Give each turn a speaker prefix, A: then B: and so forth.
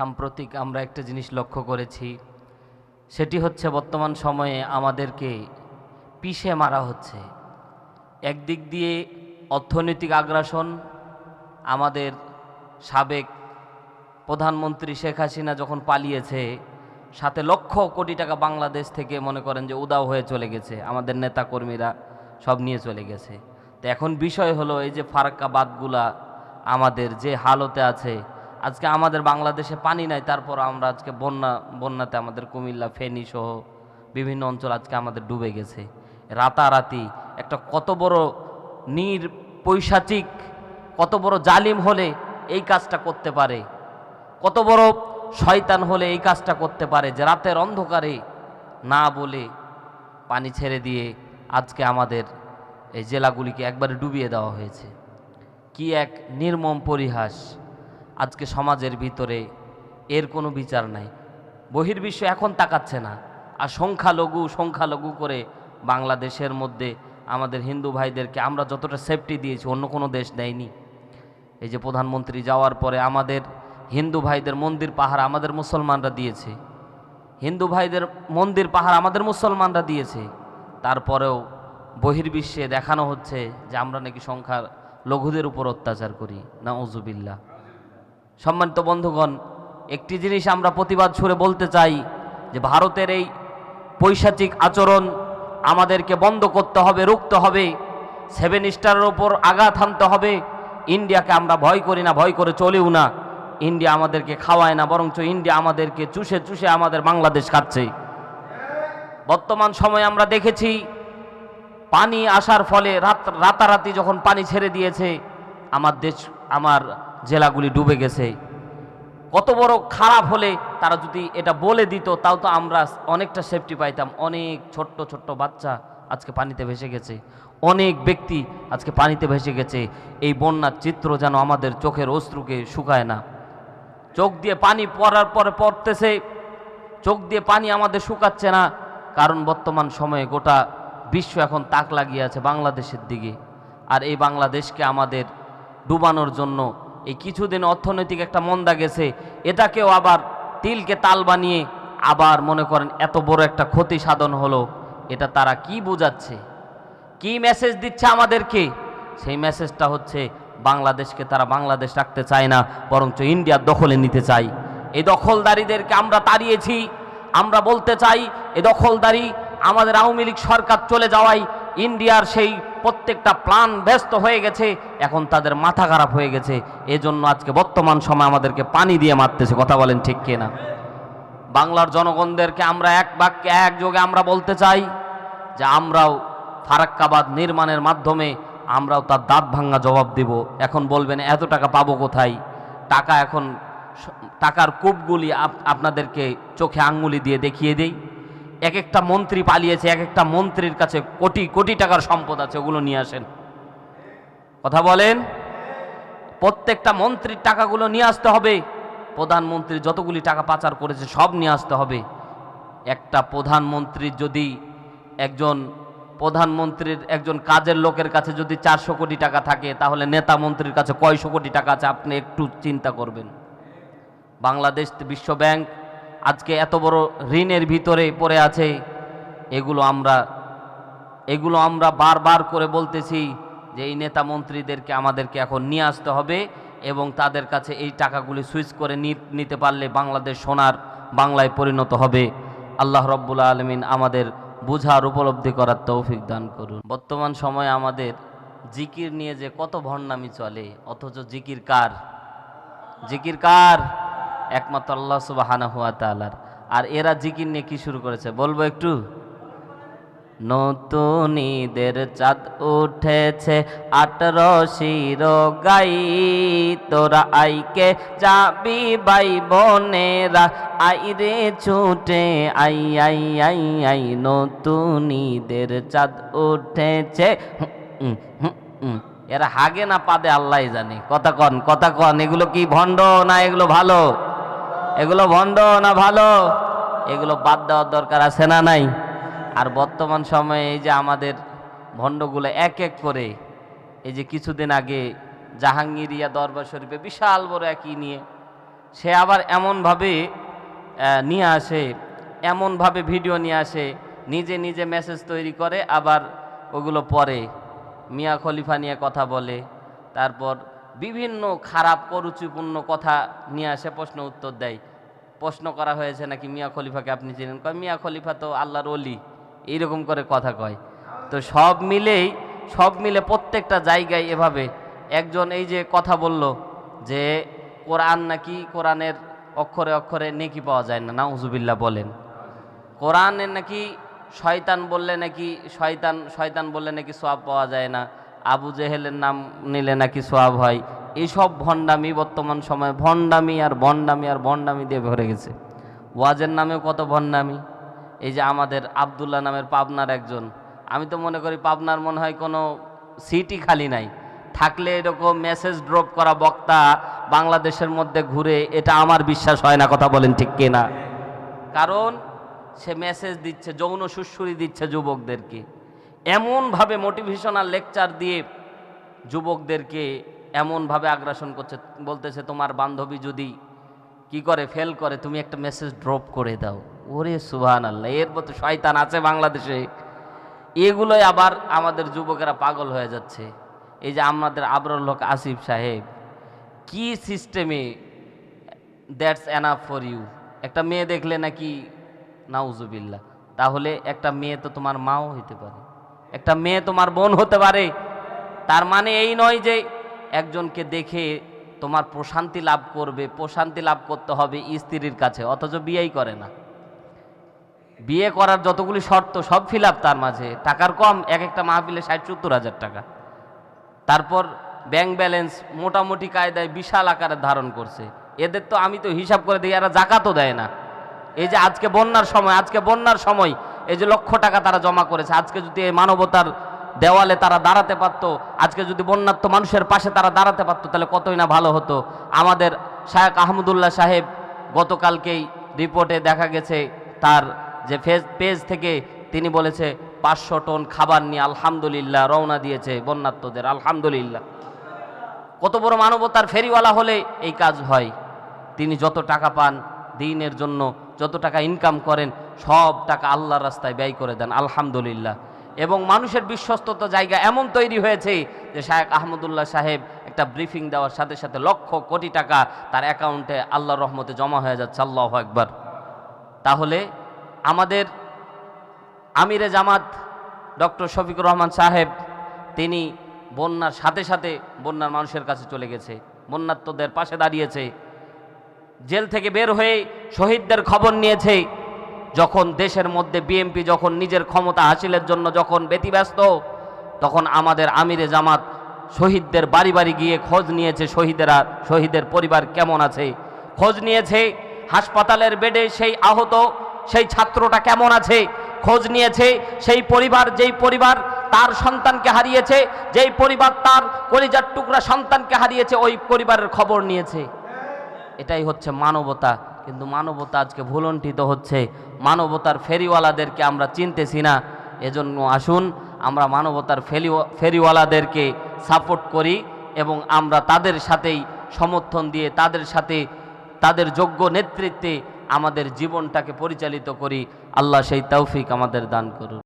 A: সাম্প্রতিক আমরা একটা জিনিস লক্ষ্য করেছি, সেটি হচ্ছে বর্তমান সময়ে আমাদেরকে পিষে মারা হচ্ছে। একদিক দিয়ে অর্থনৈতিক আগ্রাসন, আমাদের সাবেক প্রধানমন্ত্রী শেখ হাসিনা যখন পালিয়েছে, সাথে লক্ষ কোটি টাকা বাংলাদেশ থেকে মনে করেন যে উদাও হয়ে চলে গেছে, আমাদের নেতা কর্মীরা সব নিয়ে চলে গেছে। তো এখন বিষয় হলো এই যে ফারাক্কাবাদগুলা আমাদের যে হালতে আছে আজকে আমাদের বাংলাদেশে পানি নাই, তারপর আমরা আজকে বন্যা, বন্যাতে আমাদের কুমিল্লা, ফেনী সহ বিভিন্ন অঞ্চল আজকে আমাদের ডুবে গেছে। রাতারাতি, একটা কত বড় নির পৈশাচিক, কত বড় জালিম হলে এই কাজটা করতে পারে। কত বড় শয়তান হলে এই কাজটা করতে পারে যে রাতের অন্ধকারে না বলে পানি ছেড়ে দিয়ে আজকে আমাদের এই জেলাগুলিকে একবারে ডুবিয়ে দেওয়া হয়েছে। কি এক নির্মম পরিহাস। আজকে সমাজের ভিতরে এর কোনো বিচার নাই। বহির্বিশ্ব এখন তাকাচ্ছে না। আর সংখ্যালঘু সংখ্যালঘু করে বাংলাদেশের মধ্যে আমাদের হিন্দু ভাইদেরকে আমরা যতটা সেফটি দিয়েছি, অন্য কোনো দেশ দেয়নি। এই যে প্রধানমন্ত্রী যাওয়ার পরে আমাদের হিন্দু ভাইদের মন্দির পাহাড় আমাদের মুসলমানরা দিয়েছে। হিন্দু ভাইদের মন্দির পাহাড় আমাদের মুসলমানরা দিয়েছে। তারপরেও বহির্বিশ্বে দেখানো হচ্ছে যে আমরা নাকি সংখ্যা লঘুদের উপর অত্যাচার করি। না উজুবিল্লা সম্মানিত বন্ধুগণ, একটি জিনিস আমরা প্রতিবাদ সুরে বলতে চাই যে ভারতের এই পৈশাচিক আচরণ আমাদেরকে বন্ধ করতে হবে, রুখতে হবে, সেভেন স্টারের ওপর আঘাত হানতে হবে। ইন্ডিয়াকে আমরা ভয় করি না, ভয় করে চলেও না। ইন্ডিয়া আমাদেরকে খাওয়ায় না, বরঞ্চ ইন্ডিয়া আমাদেরকে চুষে চুষে আমাদের বাংলাদেশ খাচ্ছে। বর্তমান সময়ে আমরা দেখেছি, পানি আসার ফলে রাত রাতারাতি যখন পানি ছেড়ে দিয়েছে, আমার দেশ আমার জেলাগুলি ডুবে গেছে। কত বড় খারাপ হলে তারা যদি এটা বলে দিত, তাও তো আমরা অনেকটা সেফটি পাইতাম। অনেক ছোট্ট ছোট্ট বাচ্চা আজকে পানিতে ভেসে গেছে। অনেক ব্যক্তি আজকে পানিতে ভেসে গেছে। এই বন্যার চিত্র যেন আমাদের চোখের অশ্রুকে শুকায় না। চোখ দিয়ে পানি পড়ার পরে পড়তেছে। চোখ দিয়ে পানি আমাদের শুকাচ্ছে না। কারণ বর্তমান সময়ে গোটা বিশ্ব এখন তাক লাগিয়ে আছে বাংলাদেশের দিকে। আর এই বাংলাদেশকে আমাদের ডুবানোর জন্য এই কিছুদিন অর্থনৈতিক একটা মন্দা গেছে, এটাকেও আবার তিলকে তাল বানিয়ে আবার মনে করেন এত বড় একটা ক্ষতি সাধন হলো, এটা তারা কি বোঝাচ্ছে? কি মেসেজ দিচ্ছে আমাদেরকে? সেই মেসেজটা হচ্ছে, বাংলাদেশকে তারা বাংলাদেশ রাখতে চায় না, বরঞ্চ ইন্ডিয়ার দখলে নিতে চাই এই দখলদারিদেরকে আমরা তাড়িয়েছি, আমরা বলতে চাই এই দখলদারি আমাদের আওয়ামী লীগ সরকার চলে যাওয়ায় ইন্ডিয়ার সেই প্রত্যেকটা প্ল্যান ব্যস্ত হয়ে গেছে, এখন তাদের মাথা খারাপ হয়ে গেছে। এজন্য আজকে বর্তমান সময় আমাদেরকে পানি দিয়ে মারতেছে, কথা বলেন ঠিক কিনা? বাংলার জনগণদেরকে আমরা এক বাক্যে একযোগে আমরা বলতে চাই যে আমরাও ফারাক্কাবাদ নির্মাণের মাধ্যমে আমরাও তার দাঁত ভাঙ্গা জবাব দেব। এখন বলবেন, এত টাকা পাবো কোথায়? টাকা এখন টাকার কূপগুলি আপনাদেরকে চোখে আঙ্গুলি দিয়ে দেখিয়ে দেই। এক একটা মন্ত্রী পালিয়েছে এক একটা মন্ত্রীর কাছে কোটি কোটি টাকার সম্পদ আছে, ওগুলো নিয়ে আসেন। কথা বলেন? প্রত্যেকটা মন্ত্রীর টাকাগুলো নিয়ে আসতে হবে। প্রধানমন্ত্রী যতগুলি টাকা পাচার করেছে, সব নিয়ে আসতে হবে। একটা প্রধানমন্ত্রীর যদি একজন প্রধানমন্ত্রীর একজন কাজের লোকের কাছে যদি চারশো কোটি টাকা থাকে, তাহলে নেতা মন্ত্রীর কাছে কয়শো কোটি টাকা আছে, আপনি একটু চিন্তা করবেন। বাংলাদেশ বিশ্ব ব্যাংক আজকে এত বড় ঋণের ভিতরে পড়ে আছে, এগুলো আমরা এগুলো আমরা বারবার করে বলতেছি যে এই নেতা মন্ত্রীদেরকে আমাদেরকে এখন নিয়ে আসতে হবে এবং তাদের কাছে এই টাকাগুলি সুইচ করে নিতে পারলে বাংলাদেশ সোনার বাংলায় পরিণত হবে। আল্লাহ রব্বুল আলমিন আমাদের বুঝার উপলব্ধি করার তৌফিক দান করুন। বর্তমান সময়ে আমাদের জিকির নিয়ে যে কত ভণ্ডামি চলে, অথচ জিকির কার? জিকির কার? একমাত্র আল্লাহ সুবাহানা হুয়া তালার আর এরা জিকির নিয়ে কি শুরু করেছে? বলব একটু। নতুন ঈদের চাঁদ উঠেছে, আঠারো শির গাই তোরা আইকে যাবি বাই বোনেরা? আই রে ছুটে, আই আই আই আই। নতুন ঈদের চাঁদ উঠেছে। এরা হাগে না পাদে আল্লাহ জানে। কথা কন কথা কন, এগুলো কি ভণ্ড না এগুলো ভালো? এগুলো ভণ্ড না ভালো? এগুলো বাদ দেওয়ার দরকার আছে না নাই? আর বর্তমান সময়ে এই যে আমাদের ভণ্ডগুলো এক এক করে, এই যে কিছুদিন আগে জাহাঙ্গীরিয়া দরবার শরীফে বিশাল বড় একই নিয়ে, সে আবার এমনভাবে নিয়ে আসে, এমনভাবে ভিডিও নিয়ে আসে, নিজে নিজে মেসেজ তৈরি করে, আবার ওগুলো পরে মিয়া খলিফা নিয়ে কথা বলে, তারপর বিভিন্ন খারাপ, করুচিপূর্ণ কথা নিয়ে আসে, প্রশ্ন উত্তর দেয়। প্রশ্ন করা হয়েছে নাকি মিয়া খলিফাকে আপনি চিনেন? কয়, মিয়া খলিফা তো আল্লাহর অলি এইরকম করে কথা কয়। তো সব মিলেই, সব মিলে প্রত্যেকটা জায়গায় এভাবে একজন এই যে কথা বলল যে কোরআন নাকি কোরআনের অক্ষরে অক্ষরে নেকি পাওয়া যায় না, নাউজুবিল্লাহ বলেন। কোরআনের নাকি শয়তান বললে নাকি শয়তান শয়তান বললে নাকি সোয়াব পাওয়া যায় না। আবু জেহেলের নাম নিলে নাকি সোয়াব হয়। এইসব ভণ্ডামি বর্তমান সময়ে, ভণ্ডামি আর ভণ্ডামি আর ভণ্ডামি দিয়ে ভরে গেছে। ওয়াজের নামেও কত ভণ্ডামি? এই যে আমাদের আবদুল্লাহ নামের পাবনার একজন। আমি তো মনে করি পাবনার মনে হয় কোনো সিটই খালি নাই। থাকলে এরকম মেসেজ ড্রপ করা বক্তা বাংলাদেশের মধ্যে ঘুরে, এটা আমার বিশ্বাস হয় না, কথা বলেন ঠিক কিনা কারণ সে মেসেজ দিচ্ছে, যৌন সুশ্রুরি দিচ্ছে যুবকদেরকে। এমনভাবে মোটিভেশনাল লেকচার দিয়ে যুবকদেরকে এমনভাবে আগ্রাসন করছে, বলতেছে, তোমার বান্ধবী যদি কি করে ফেল করে, তুমি একটা মেসেজ ড্রপ করে দাও। ওরে সুহান আল্লাহ এর মতো শয়তান আছে বাংলাদেশে। এগুলোই আবার আমাদের যুবকেরা পাগল হয়ে যাচ্ছে। এই যে আমাদের আবরুল হক আসিফ সাহেব, কি সিস্টেমে দ্যাটস এনাফ ফর ইউ একটা মেয়ে দেখলে নাকি নাউজুবিল্লা তাহলে একটা মেয়ে তো তোমার মাও হইতে পারে। একটা মেয়ে তোমার বোন হতে পারে। তার মানে এই নয় যে একজনকে দেখে তোমার প্রশান্তি লাভ করবে, প্রশান্তি লাভ করতে হবে স্ত্রীর কাছে, অথচ বিয়েই করে না। বিয়ে করার যতগুলি শর্ত, সব ফিল তার মাঝে। টাকার কম, এক একটা মাহফিলে ষাট, সত্তর হাজার টাকা। তারপর ব্যাংক ব্যালেন্স মোটামুটি কায়দায় বিশাল আকারে ধারণ করছে। এদের তো আমি তো হিসাব করে দিই, এরা জাকাতও দেয় না। এই যে আজকে বন্যার সময়, আজকে বন্যার সময় এই যে লক্ষ টাকা তারা জমা করেছে, আজকে যদি এই মানবতার দেওয়ালে তারা দাঁড়াতে পারতো। আজকে যদি বন্যাত্ম মানুষের পাশে তারা দাঁড়াতে পারতো, তাহলে কতই না ভালো হতো। আমাদের শায়েক আহমদুল্লাহ সাহেব গতকালকেই রিপোর্টে দেখা গেছে, তার যে ফেজ পেজ থেকে তিনি বলেছে, পাঁচশো টন খাবার নিয়ে আলহামদুলিল্লাহ রওনা দিয়েছে বন্যাত্মদের আলহামদুলিল্লাহ। কত বড় মানবতার ফেরিওয়ালা হলে এই কাজ হয়। তিনি যত টাকা পান, দিনের জন্য যত টাকা ইনকাম করেন, সব টাকা আল্লাহর রাস্তায় ব্যয় করে দেন, আলহামদুলিল্লাহ। এবং মানুষের বিশ্বস্তত জায়গা এমন তৈরি হয়েছে যে শায়েক আহমদুল্লাহ সাহেব একটা ব্রিফিং দেওয়ার সাথে সাথে লক্ষ কোটি টাকা তার অ্যাকাউন্টে আল্লাহর রহমতে জমা হয়ে যাচ্ছে, আল্লাহ একবার তাহলে আমাদের আমিরে জামাত ডক্টর শফিকুর রহমান সাহেব, তিনি বন্যার সাথে সাথে বন্যার মানুষের কাছে চলে গেছে বন্যাত্মদের পাশে দাঁড়িয়েছে, জেল থেকে বের হয়ে শহীদদের খবর নিয়েছে যখন দেশের মধ্যে বিএমপি যখন নিজের ক্ষমতা হাসিলের জন্য যখন ব্যতিব্যস্ত, তখন আমাদের আমিরে জামাত শহীদদের বাড়ি বাড়ি গিয়ে খোঁজ নিয়েছে শহীদেরা, শহীদের পরিবার কেমন আছে? খোঁজ নিয়েছে হাসপাতালের বেডে সেই আহত, সেই ছাত্রটা কেমন আছে? খোঁজ নিয়েছে সেই পরিবার, যেই পরিবার তার সন্তানকে হারিয়েছে, যেই পরিবার তার কলিজার টুকরা সন্তানকে হারিয়েছে, ওই পরিবারের খবর নিয়েছে। এটাই হচ্ছে মানবতা। কিন্তু মানবতা আজকে ভুলণ্ঠিত হচ্ছে। মানবতার ফেরিওয়ালাদেরকে আমরা চিনতেছি না, এজন্য আসুন আমরা মানবতার ফেরি ফেরিওয়ালাদেরকে সাপোর্ট করি এবং আমরা তাদের সাথেই সমর্থন দিয়ে তাদের সাথে তাদের যোগ্য নেতৃত্বে আমাদের জীবনটাকে পরিচালিত করি। আল্লাহ সেই তৌফিক আমাদের দান করুন।